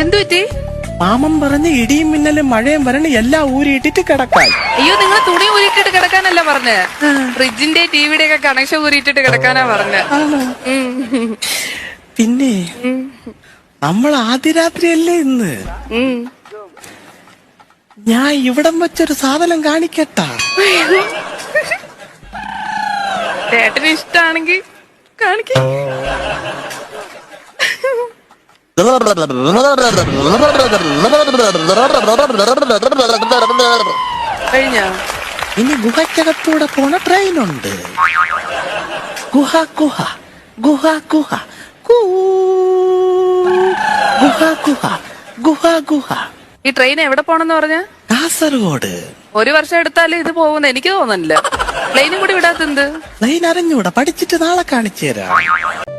എന്തു പറ്റി? മാമൻ പറഞ്ഞ് ഇടിയും മിന്നലും മഴയും വരണ എല്ലാം ഊരിയിട്ടിട്ട് കിടക്കാൻ. അയ്യോ നിങ്ങൾ തുണി ഊരിയിട്ടിട്ട് കിടക്കാനല്ല പറഞ്ഞ്? ഫ്രിഡ്ജിന്റെ ടിവിയുടെ ഒക്കെ കണക്ഷൻ ഊരിയിട്ടിട്ട് കിടക്കാനാ പറഞ്ഞ്. പിന്നെ നമ്മൾ ആദ്യ രാത്രിയല്ലേ ഇന്ന് ഞാൻ ഇവിടം വെച്ചൊരു സാധനം കാണിക്കട്ടാ. ചേട്ടന് ഇഷ്ടാണെങ്കി കാണിക്ക. കഴിഞ്ഞോ? ഇനി ഗുഹയ്ക്കകത്തൂടെ പോണ ട്രെയിനുണ്ട്. ഗുഹ ഗുഹ ഗുഹ ഗുഹ. ഗുഹ ഗുഹ ഗുഹ ഗുഹ. ഈ ട്രെയിൻ എവിടെ പോണെന്ന് പറഞ്ഞ? കാസർഗോഡ്. ഒരു വർഷം എടുത്താലേ ഇത് പോകുന്ന. എനിക്ക് തോന്നുന്നില്ല. പ്ലെയിനും കൂടി വിടാത്തെന്ത് ലൈൻ അറിഞ്ഞൂടാ പഠിച്ചിട്ട് നാളെ കാണിച്ചു തരാം.